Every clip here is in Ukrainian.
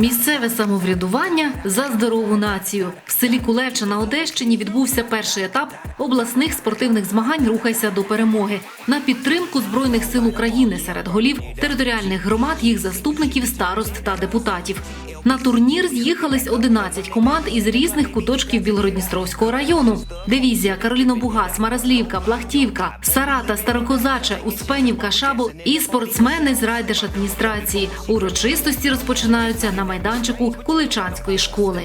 Місцеве самоврядування за здорову націю. В селі Кулевча на Одещині відбувся перший етап обласних спортивних змагань Рухайся до перемоги на підтримку збройних сил України серед голів територіальних громад, їх заступників, старост та депутатів. На турнір з'їхались 11 команд із різних куточків Білгородністровського району. Дивізія Кароліно-Бугас, Маразлівка, Плахтівка, Сарата, Старокозаче, Успенівка, Шабол і спортсмени з райдержадміністрації. Урочистості розпочинаються на майданчику Куличанської школи.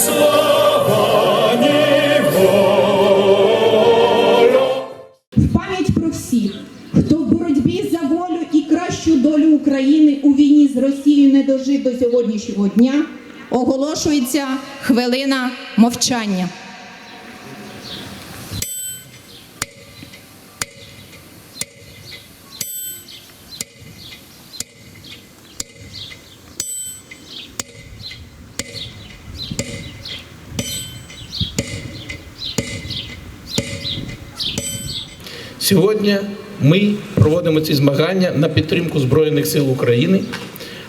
в України у війні з Росією не дожив до сьогоднішнього дня, оголошується хвилина мовчання. Сьогодні ми проводимо ці змагання на підтримку Збройних сил України.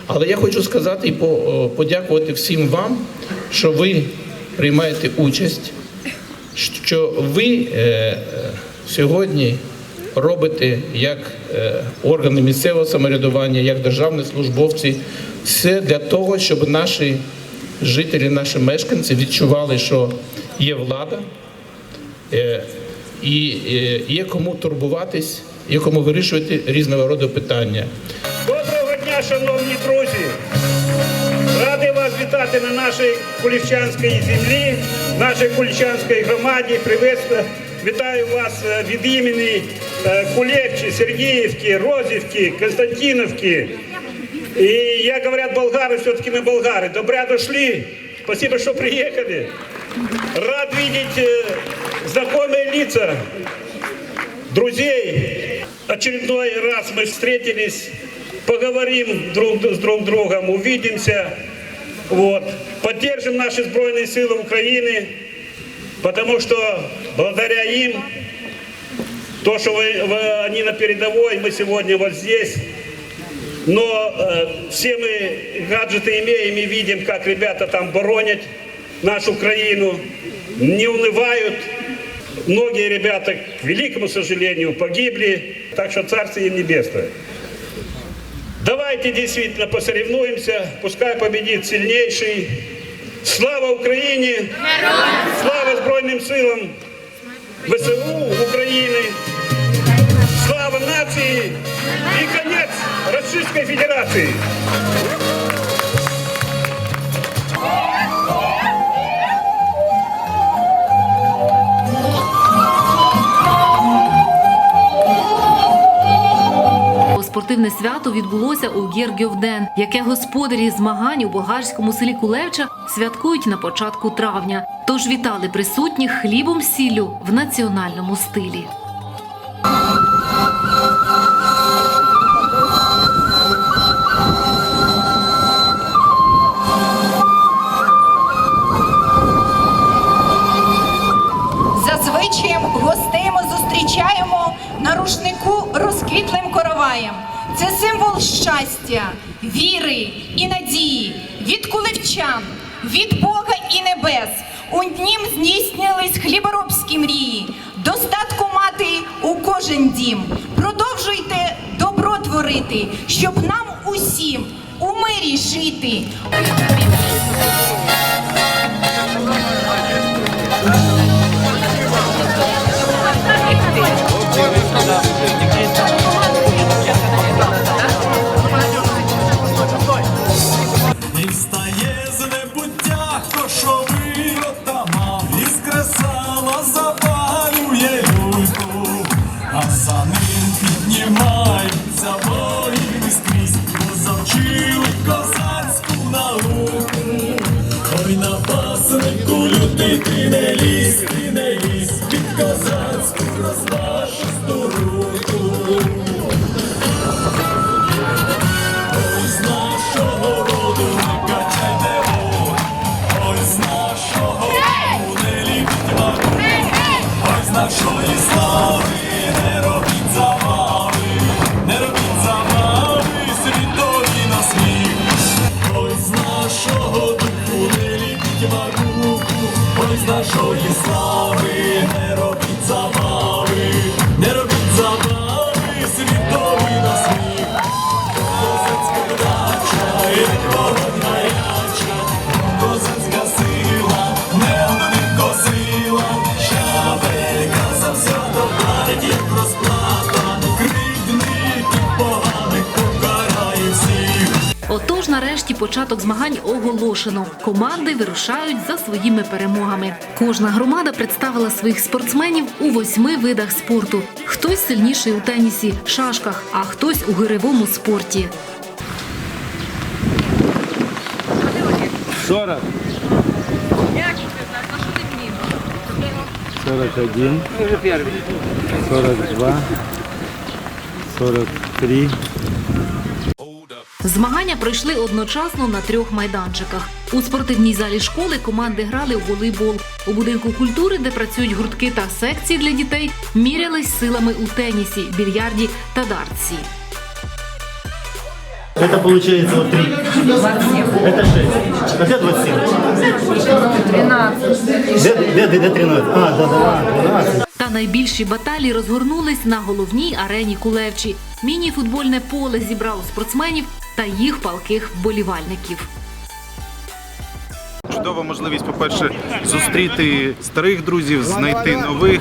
Але я хочу сказати і по- подякувати всім вам, що ви приймаєте участь, що ви е, е, сьогодні робите як е, органи місцевого самоврядування, як державні службовці, все для того, щоб наші жителі, наші мешканці відчували, що є влада, Е, і е, є кому турбуватись, є кому вирішувати різного роду питання. Доброго дня, шановні друзі! Радий вас вітати на нашій Кулівчанській землі, нашій Кулівчанській громаді. Привет- Вітаю вас е, від імені е, Кулевчі, Сергіївки, Розівки, Константиновки. И я, говорят, болгары, все-таки мы болгары. Добря дошли. Спасибо, что приехали. Рад видеть э, знакомые лица, друзей. Очередной раз мы встретились, поговорим друг с друг другом, увидимся. Вот. Поддержим наши сбройные силы Украины, потому что благодаря им, то, что вы- вы- они на передовой, мы сегодня вот здесь, но э, все мы гаджеты имеем и видим, как ребята там боронят нашу Украину, не унывают. Многие ребята, к великому сожалению, погибли, так что Царствие им небесное. Давайте действительно посоревнуемся, пускай победит сильнейший. Слава Украине! Слава Збройным силам ВСУ Украины! Слава нации! И конец Российской Федерации! Спортивне свято відбулося у Гергьовден, яке господарі змагань у болгарському селі Кулевча святкують на початку травня. Тож вітали присутніх хлібом сіллю в національному стилі. Зазвичаєм гостей ми зустрічаємо на рушнику розквітлим короваєм. Це символ щастя, віри і надії від кулевчан, від Бога і небес. У нім здійснились хліборобські мрії, достатку мати у кожен дім. Продовжуйте добро творити, щоб нам усім у мирі жити. Початок змагань оголошено. Команди вирушають за своїми перемогами. Кожна громада представила своїх спортсменів у восьми видах спорту. Хтось сильніший у тенісі, шашках, а хтось у гиревому спорті. 40. 41. 42. 43. Змагання пройшли одночасно на трьох майданчиках. У спортивній залі школи команди грали у волейбол. У будинку культури, де працюють гуртки та секції для дітей, мірялись силами у тенісі, більярді та дартсі. Это получается вот 3. Это 6. А где 27? 12. Где, где, где 13? А, да, да, 12. Та найбільші баталії розгорнулись на головній арені Кулевчі. Міні-футбольне поле зібрало спортсменів та їх палких вболівальників. Чудова можливість, по-перше, зустріти старих друзів, знайти нових,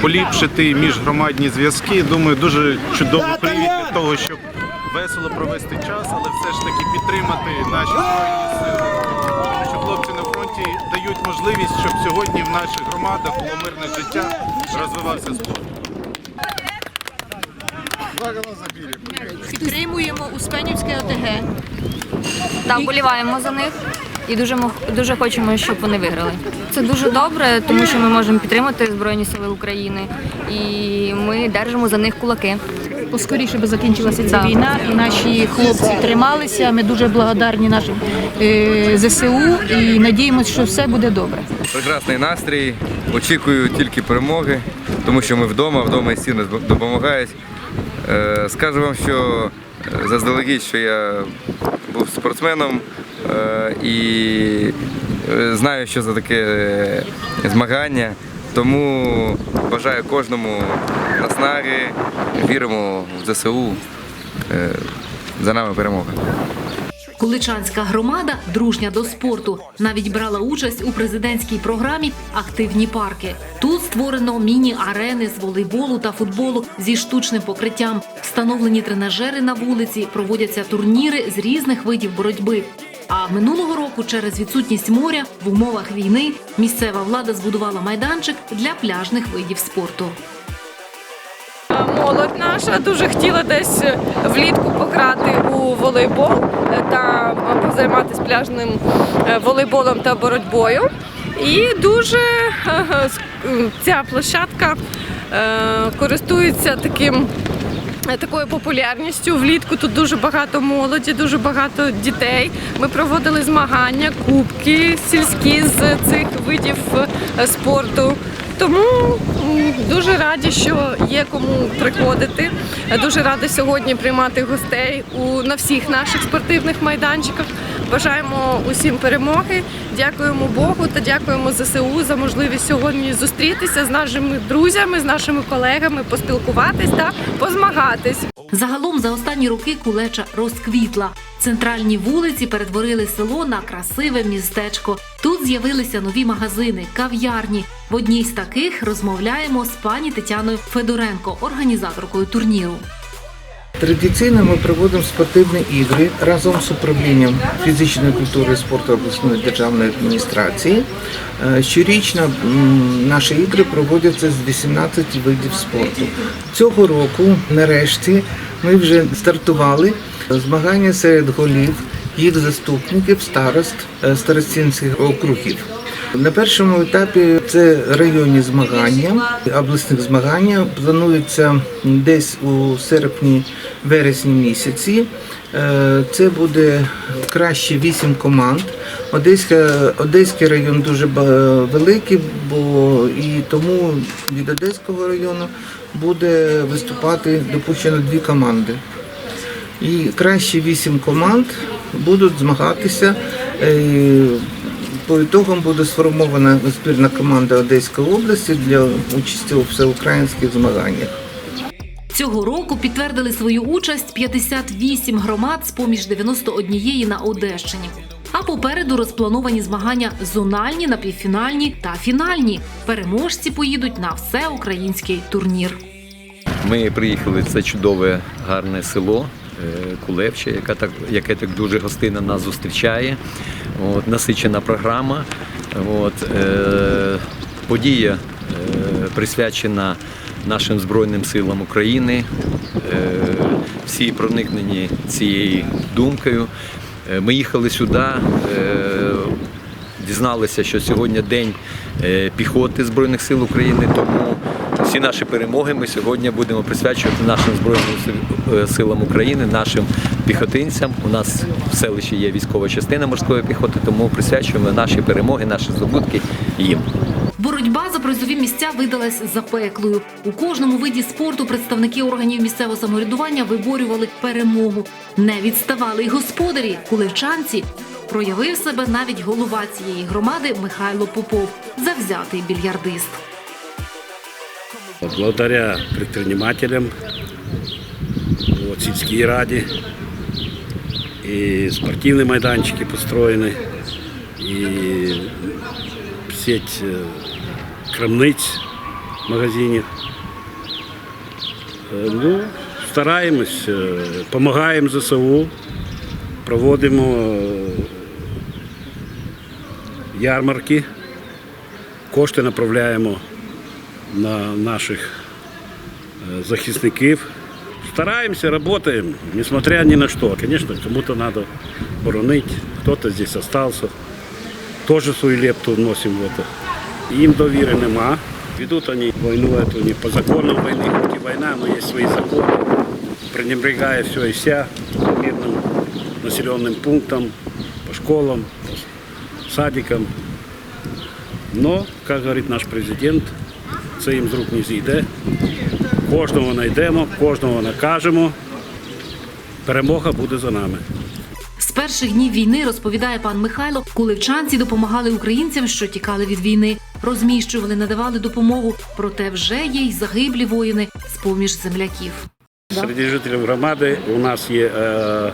поліпшити міжгромадні зв'язки. Думаю, дуже чудовий привід для того, щоб весело провести час, але все ж таки підтримати наші збройні сили. Тому що хлопці на фронті дають можливість, щоб сьогодні в наших громадах було мирне життя, розвивався спорт. Підтримуємо Успенівське ОТГ. та вболіваємо за них і дуже дуже хочемо, щоб вони виграли. Це дуже добре, тому що ми можемо підтримати Збройні Сили України і ми держимо за них кулаки. Поскоріше би закінчилася ця війна, і наші хлопці трималися. Ми дуже благодарні нашим е, ЗСУ і надіємося, що все буде добре. прекрасний настрій. Очікую тільки перемоги, тому що ми вдома, вдома і стіни допомагають. Е, Скажу вам, що е, заздалегідь, що я був спортсменом е, і знаю, що за таке змагання. Тому бажаю кожному наснаги, віримо в ЗСУ. За нами перемога. Куличанська громада дружня до спорту. Навіть брала участь у президентській програмі Активні парки. Тут створено міні-арени з волейболу та футболу зі штучним покриттям. Встановлені тренажери на вулиці, проводяться турніри з різних видів боротьби. А минулого року, через відсутність моря в умовах війни, місцева влада збудувала майданчик для пляжних видів спорту. Молодь наша дуже хотіла десь влітку пограти у волейбол е, та позайматися пляжним е, волейболом та боротьбою. І дуже е, е, ця площадка е, користується таким. е, Такою популярністю влітку тут дуже багато молоді, дуже багато дітей. Ми проводили змагання, кубки сільські з цих видів е, спорту. Тому дуже раді, що є кому приходити. Дуже рада сьогодні приймати гостей у на всіх наших спортивних майданчиках. Бажаємо усім перемоги. Дякуємо Богу та дякуємо ЗСУ за можливість сьогодні зустрітися з нашими друзями, з нашими колегами, поспілкуватись та позмагатись. Загалом за останні роки кулеча розквітла. Центральні вулиці перетворили село на красиве містечко. Тут з'явилися нові магазини, кав'ярні. В одній з таких розмовляємо з пані Тетяною Федоренко, організаторкою турніру. Традиційно ми проводимо спортивні ігри разом з управлінням фізичної культури і спорту обласної державної адміністрації. Е, Щорічно наші ігри проводяться з 18 видів спорту. Цього року, нарешті, ми вже стартували змагання серед голів, їх заступників, старост е, старостинських округів. На першому етапі це районні змагання, обласних змагання плануються десь у серпні-вересні місяці. Е, Це буде краще вісім команд. Одеська, Одеський район дуже великий, бо і тому від Одеського району буде виступати допущено дві команди. І кращі вісім команд будуть змагатися. По ітогам буде сформована збірна команда Одеської області для участі у всеукраїнських змаганнях. Цього року підтвердили свою участь 58 громад з поміж 91 на Одещині. А попереду розплановані змагання зональні, напівфінальні та фінальні. Переможці поїдуть на всеукраїнський турнір. Ми приїхали в це чудове гарне село Кулевче, яка так, яке так дуже гостинно нас зустрічає. От, насичена програма. От, е, подія е, присвячена нашим Збройним силам України. Е, всі проникнені цією думкою. Е, Ми їхали сюди, е, дізналися, що сьогодні день е, піхоти Збройних сил України, тому всі наші перемоги ми сьогодні будемо присвячувати нашим Збройним е, силам України, нашим піхотинцям. У нас в селищі є військова частина морської піхоти, тому присвячуємо наші перемоги, наші здобутки їм. Боротьба за призові місця видалась запеклою. У кожному виді спорту представники органів місцевого самоврядування виборювали перемогу. Не відставали й господарі, кулевчанці. Проявив себе навіть голова цієї громади Михайло Попов, завзятий більярдист. Благодаря предпринимателям, вот, сельские ради, и спортивные майданчики построены, и сеть э, крамниць магазинів. Е, Ну, стараємось, допомагаємо ЗСУ, проводимо е, ярмарки, кошти направляємо На наших э, захисників. Стараемся, работаем, несмотря ни на что. Конечно, кому-то надо боронить, кто-то здесь остался. Тоже свою лепту вносим в это. Им довіри нема. Ведут они войну эту не по законам войны, хоть и война, но есть свои законы. Пренебрегая все и вся мирным населенным пунктам, по школам, по садикам. Но, как говорит наш президент, це їм з рук не зійде. Кожного знайдемо, кожного накажемо. Перемога буде за нами. З перших днів війни, розповідає пан Михайло, кулевчанці допомагали українцям, що тікали від війни, розміщували, надавали допомогу. Проте вже є й загиблі воїни з поміж земляків. Серед жителів громади у нас є е, е,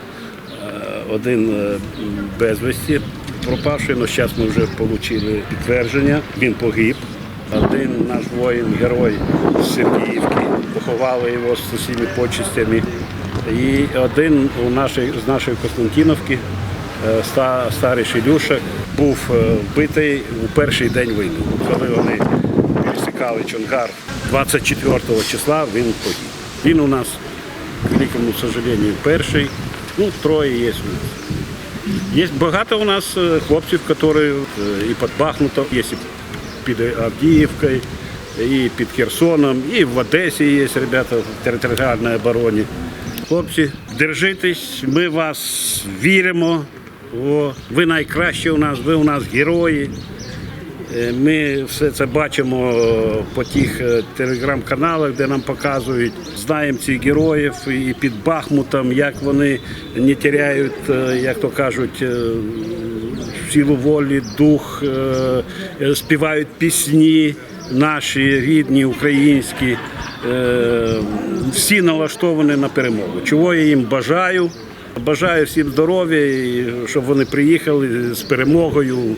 один е, безвісті пропавший, але зараз ми вже отримали підтвердження. Він погиб. Один наш воїн, герой з Сергіївки, поховали його з усіма почестями. І один у нашій, з нашої Константиновки, е, ста- старий Шилюша, був е, вбитий у перший день війни. Коли вони пересікали Чонгар 24 числа, він погиб. Він у нас, к великому сожалению, перший. Ну, троє є у нас. Є багато у нас е, хлопців, які і під Бахмутом, є під Авдіївкою, і під Херсоном, і в Одесі є ребята в територіальній обороні. Хлопці, держитесь, ми вас віримо. О, ви найкращі у нас, ви у нас герої. Е, Ми все це бачимо е, по тих е, телеграм-каналах, де нам показують. Знаємо цих героїв і під Бахмутом, як вони не теряють, як то кажуть, силу волі, дух, е, е, співають пісні наші рідні, українські. Е, Всі налаштовані на перемогу. Чого я їм бажаю. Бажаю всім здоров'я, щоб вони приїхали з перемогою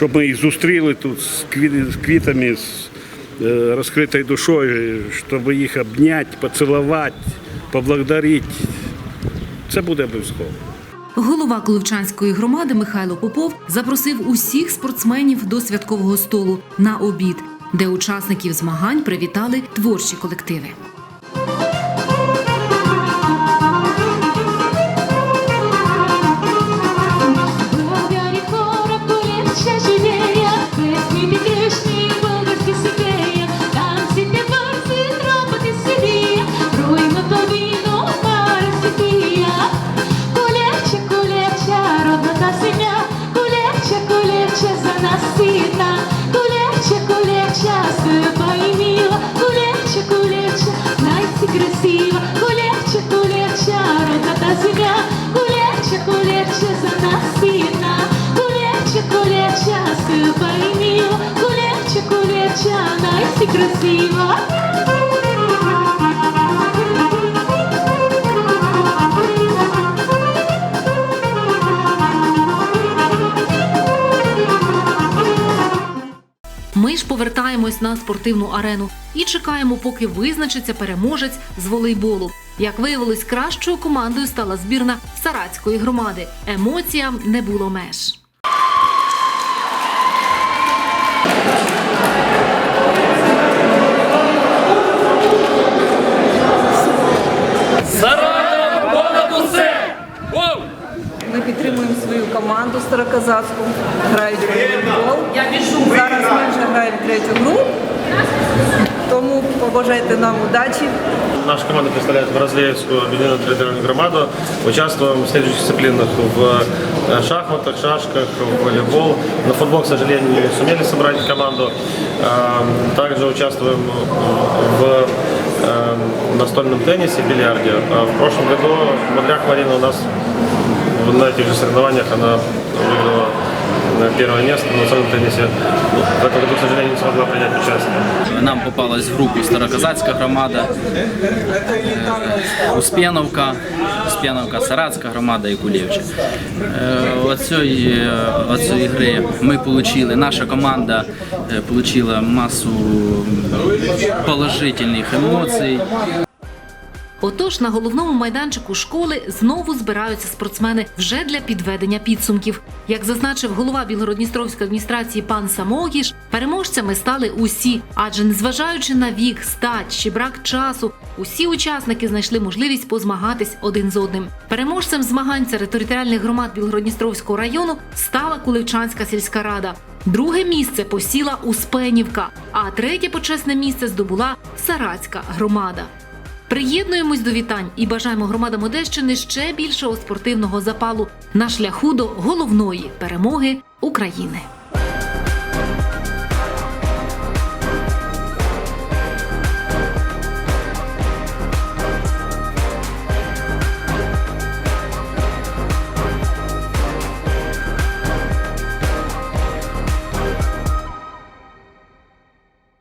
щоб ми їх зустріли тут з квітами, з розкритою душою, щоб їх обняти, поцілувати, поблагодарити. Це буде обов'язково. Голова Коловчанської громади Михайло Попов запросив усіх спортсменів до святкового столу на обід, де учасників змагань привітали творчі колективи. Ми ж повертаємось на спортивну арену і чекаємо, поки визначиться переможець з волейболу. Як виявилось, кращою командою стала збірна Саратської громади. Емоціям не було меж. Староказацьку, грають в волейбол. Зараз ми вже граємо третю гру, тому побажайте нам удачі. Наша команда представляет Бразлеевскую объединенную территориальную громаду. Участвуем в следующих дисциплинах в шахматах, шашках, в волейбол. На футбол, к сожалению, не сумели собрать команду. Также участвуем в настольном теннисе, бильярде. А В прошлом году Бодряк Марина у нас на этих же соревнованиях она э, первое место на настольном теннисе. Ну, В этом году, к сожалению, не смогла принять участие. Нам попалась в групу Староказацька громада, е, Успєновка, Успєновка, Саратська громада і Кулєвича. Оцієї, оцієї гри ми отримали, наша команда отримала масу положительних емоцій. Отож, на головному майданчику школи знову збираються спортсмени вже для підведення підсумків. Як зазначив голова Білгородністровської адміністрації пан Самогіш, переможцями стали усі, адже незважаючи на вік, стать чи брак часу, усі учасники знайшли можливість позмагатись один з одним. Переможцем змагань серед територіальних громад Білгородністровського району стала Кулевчанська сільська рада. Друге місце посіла Успенівка, а третє почесне місце здобула Саратська громада. Приєднуємось до вітань і бажаємо громадам Одещини ще більшого спортивного запалу на шляху до головної перемоги України.